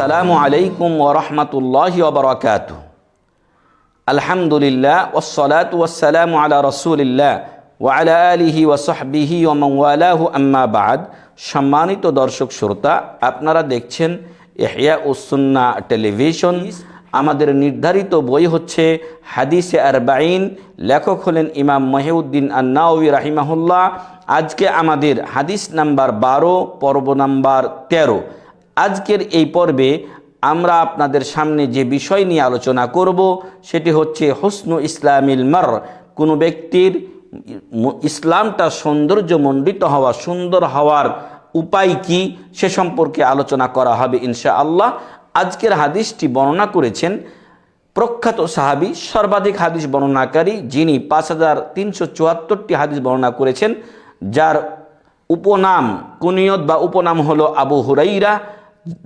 আসসালামু আলাইকুম ওরহমতুল্লাহি ওবরাকাত আলহামদুলিল্লাহ ওসলাত ওয়াসালাম আলা রসুলিল্লাহ ওয়ালা আলিহি ওসহবিহি ওমওয়ালাহু আম্মা বাদ। সম্মানিত দর্শক, শ্রোতা, আপনারা দেখছেন এহিয়া উসুন্না টেলিভিশন। আমাদের নির্ধারিত বই হচ্ছে হাদিসে আরবাইন লেখক হলেন ইমাম মহিউদ্দিন আন্নাউই রাহিমাহুল্লাহ। আজকে আমাদের হাদিস নাম্বার বারো, পর্ব নাম্বার তেরো। আজকের এই পর্বে আমরা আপনাদের সামনে যে বিষয় নিয়ে আলোচনা করব, সেটি হচ্ছে হসনু ইসলামিল মার কোনো ব্যক্তির ইসলামটা সৌন্দর্যমণ্ডিত হওয়া, সুন্দর হওয়ার উপায় কি সে সম্পর্কে আলোচনা করা হবে ইনশা আল্লাহ আজকের হাদিসটি বর্ণনা করেছেন প্রখ্যাত সাহাবি, সর্বাধিক হাদিস বর্ণনাকারী, যিনি পাঁচ হাজার তিনশো চুয়াত্তরটি হাদিস বর্ণনা করেছেন, যার উপনাম কুনিয়ত বা উপনাম হলো আবু হুরাইরা,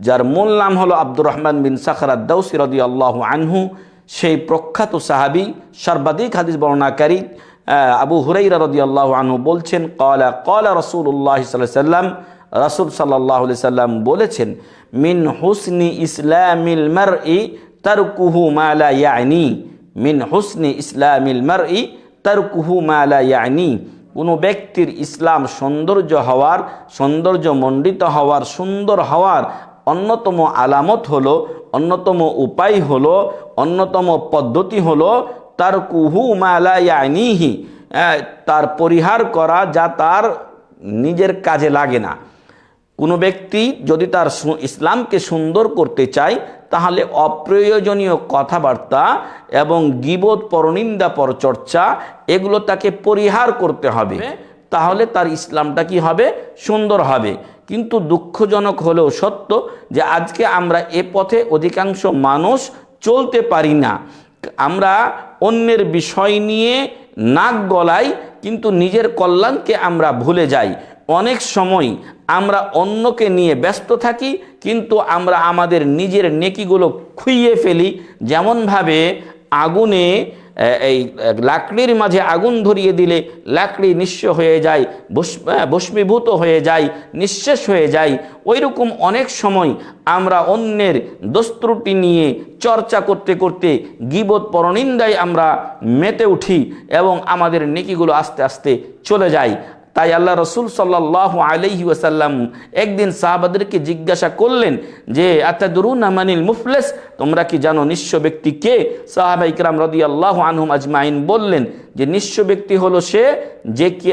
যার মূল নাম হলো আব্দুর রহমান বিন সাখারাত দাউসি রদি আল্লাহ আনহু। সেই প্রখ্যাত সাহাবি, সর্বাধিক হাদিস বর্ণনাকারী আবু হুরাইরা রদি আল্লাহ আনহু বলছেন কলা কলা রসুল্লাহ সাল্লাম। রাসুল সাল্লাহ সাল্লাম বলেছেন, মিন হুসনি ইসলামিল মার ই তার কুহু মালা ইয়ানি। মিন হুসনি ইসলামিল মার ই তার কুহু মালা ইয়ানি। কোনো ব্যক্তির ইসলাম সৌন্দর্য হওয়ার, সৌন্দর্য মণ্ডিত হওয়ার, সুন্দর হওয়ার অন্যতম আলামত হলো, অন্যতম উপায় হলো, অন্যতম পদ্ধতি হলো তার কুহু মালায়ানিহি তার পরিহার করা যা তার নিজের কাজে লাগে না। কোনো ব্যক্তি যদি তার ইসলামকে সুন্দর করতে চায় তাহলে অপ্রয়োজনীয় কথাবার্তা এবং গিবোধ পরনিন্দা পরচর্চা এগুলো তাকে পরিহার করতে হবে। তাহলে তার ইসলামটা কি হবে? সুন্দর হবে। কিন্তু দুঃখজনক হলেও সত্য যে আজকে আমরা এ পথে অধিকাংশ মানুষ চলতে পারি না। আমরা অন্যের বিষয় নিয়ে নাক গলাই কিন্তু নিজের কল্যাণকে আমরা ভুলে যাই। অনেক সময় আমরা অন্যকে নিয়ে ব্যস্ত থাকি, কিন্তু আমরা আমাদের নিজের নেকিগুলো খুইয়ে ফেলি। যেমনভাবে আগুনে এই লাকড়ির মাঝে আগুন ধরিয়ে দিলে লাকড়ি নিঃস্ব হয়ে যায় ভস্মীভূত হয়ে যায়, নিঃশেষ হয়ে যায়। ওই রকম অনেক সময় আমরা অন্যের দস্ত্রুটি নিয়ে চর্চা করতে করতে গিবত পরনিন্দায় আমরা মেতে উঠি এবং আমাদের নেকিগুলো আস্তে আস্তে চলে যায়। তাই আল্লাহ রসুল সাল্লাহ আলহি ওসাল্লাম একদিন সাহাবাদেরকে জিজ্ঞাসা করলেন যে, আতাদুরুন আমানিল মুফলেস? তোমরা কি জানো নিঃস্ব ব্যক্তি কে? সাহাবা ইকরাম রদি আল্লাহ আনহুম আজমাইন বললেন যে, নিঃস্ব ব্যক্তি হলো সে যে কি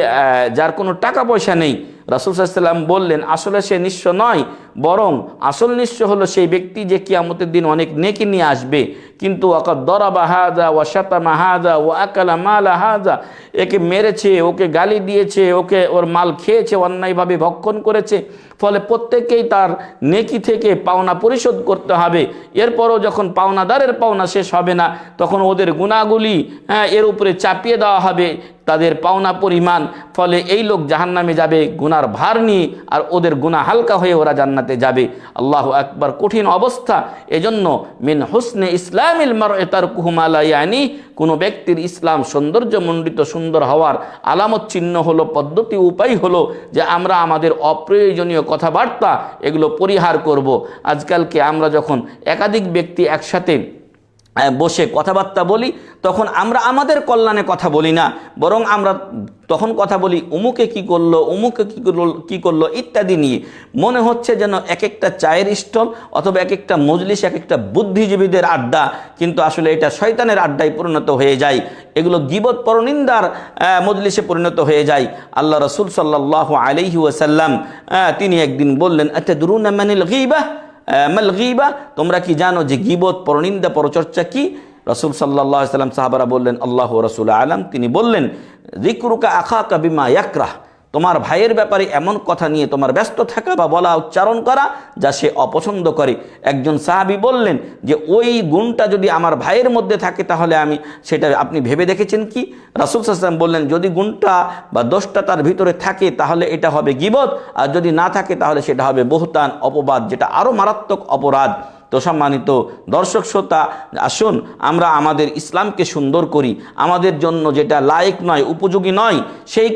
যার কোনো টাকা পয়সা নেই। রাসুল সাল্লাম বললেন, আসলে সে নিঃস্ব নয়, বরং আসল নিঃস্ব হলো সেই ব্যক্তি যে কিয়ামতের দিন অনেক নেকি নিয়ে আসবে। কিন্তু ওকে দরাবা হাজা ও শাতামা হাজা ও আকালা মালা হাজা একে মেরেছে, ওকে গালি দিয়েছে, ওকে ওর মাল খেয়েছে, অন্যায়ভাবে ভক্ষণ করেছে, ফলে প্রত্যেককেই তার নেকি থেকে পাওনা পরিশোধ করতে হবে। এরপরও যখন পাওনাদারের পাওনা শেষ হবে না, তখন ওদের গুণাগুলি হ্যাঁ এর উপরে চাপিয়ে দেওয়া হবে। তাদের পাওনা পরিমাণ, ফলে এই লোক জাহান নামে যাবে, গুনার ভার নিয়ে, আর ওদের গুণা হালকা হয়ে ওরা জান্নাতে যাবে। আল্লাহ একবার কঠিন অবস্থা। এজন্য মিন হুসনে ইসলামিল মার তার কুহুমালায়ানি কোনো ব্যক্তির ইসলাম সৌন্দর্যমণ্ডিত সুন্দর হওয়ার আলামত চিহ্ন হলো, পদ্ধতি উপায় হলো যে আমরা আমাদের অপ্রয়োজনীয় কথাবার্তা এগুলো পরিহার করব। আজকালকে আমরা যখন একাধিক ব্যক্তি একসাথে বসে কথাবার্তা বলি, তখন আমরা আমাদের কল্যাণে কথা বলি না, বরং আমরা তখন কথা বলি, উমুকে কি করল, উমুকে কী করল কী করল? ইত্যাদি নিয়ে। মনে হচ্ছে যেন এক একটা চায়ের স্টল অথবা এক একটা মজলিস এক একটা বুদ্ধিজীবীদের আড্ডা, কিন্তু আসলে এটা শয়তানের আড্ডায় পরিণত হয়ে যায়। এগুলো গিবত পরনিন্দার মজলিসে পরিণত হয়ে যায়। আল্লাহ রসুল সাল্লাহ আলহি তিনি একদিন বললেন আচ্ছা দুরুন মানিল গিবাহ মাল তোমরা কি জানো যে গিবত পরনিন্দা পরচর্চা কি? রসুল সাল্লাহ সাল্লাম সাহাবারা বললেন, আল্লাহ রসুল আলম। তিনি বললেন রিকরুকা আখা কাবিমা ইয়াকরাহ। তোমার ভাইয়ের ব্যাপারে এমন কথা নিয়ে তোমার ব্যস্ত থাকা বা বলা উচ্চারণ করা যা সে অপছন্দ করে। একজন সাহাবি বললেন যে, ওই গুণটা যদি আমার ভাইয়ের মধ্যে থাকে তাহলে আমি সেটা আপনি ভেবে দেখেছেন কি? রাসুল সাল্লাম বললেন, যদি গুণটা বা দোষটা তার ভিতরে থাকে তাহলে এটা হবে গিবত, আর যদি না থাকে তাহলে সেটা হবে বহুতান অপবাদ, যেটা আরও মারাত্মক অপরাধ। তো সম্মানিত দর্শক শ্রোতা, আসুন আমরা আমাদের ইসলামকে সুন্দর করি। আমাদের জন্য যেটা লায়ক নয়, উপযোগী নয়, সেই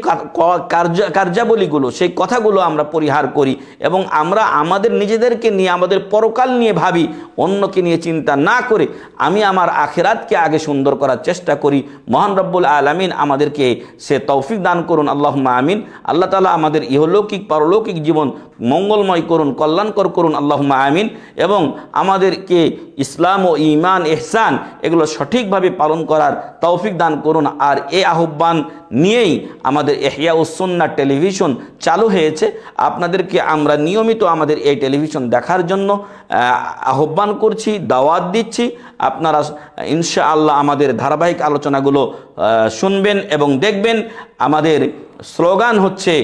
কার্য, কার্যাবলীগুলো, সেই কথাগুলো আমরা পরিহার করি এবং আমরা আমাদের নিজেদেরকে নিয়ে, আমাদের পরকাল নিয়ে ভাবি, অন্যকে নিয়ে চিন্তা না করে আমি আমার আখেরাতকে আগে সুন্দর করার চেষ্টা করি। মহান রব্বুল আলমিন আমাদেরকে সে তৌফিক দান করুন আল্লাহ আমিন। আল্লাহ তালা আমাদের ইহলৌকিক, পারলৌকিক জীবন মঙ্গলময় করুন, কল্যাণকর করুন আল্লাহ আমিন। এবং আমাদেরকে ইসলাম ও ইমান এহসান এগুলো সঠিকভাবে পালন করার তৌফিক দান করুন। আর এ আহ্বান নিয়েই আমাদের এহিয়া উসন্না টেলিভিশন চালু হয়েছে। আপনাদেরকে আমরা নিয়মিত আমাদের এই টেলিভিশন দেখার জন্য আহ্বান করছি, দাওয়াত দিচ্ছি। আপনারা ইনশা আল্লাহ আমাদের ধারাবাহিক আলোচনাগুলো শুনবেন এবং দেখবেন। আমাদের স্লোগান হচ্ছে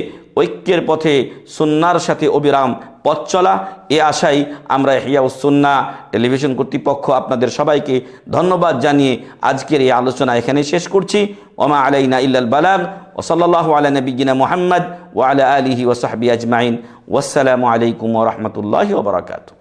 ঐক্যের পথে সুন্নার সাথে অবিরাম পথ চলা, এ আশাই আমরা হিয়াউসুন্না টেলিভিশন কর্তৃপক্ষ আপনাদের সবাইকে ধন্যবাদ জানিয়ে আজকের এই আলোচনা এখানে শেষ করছি। ওমা আলাইনা ইল্লাল বালাগ ও সাল্লাহ আলা নবীনা মোহাম্মদ ওয়ালা আলা আলিহি ওসাহাবি আজমাইন। ওসালামু আলাইকুম রহমতুল্লাহ ওবরাকাতু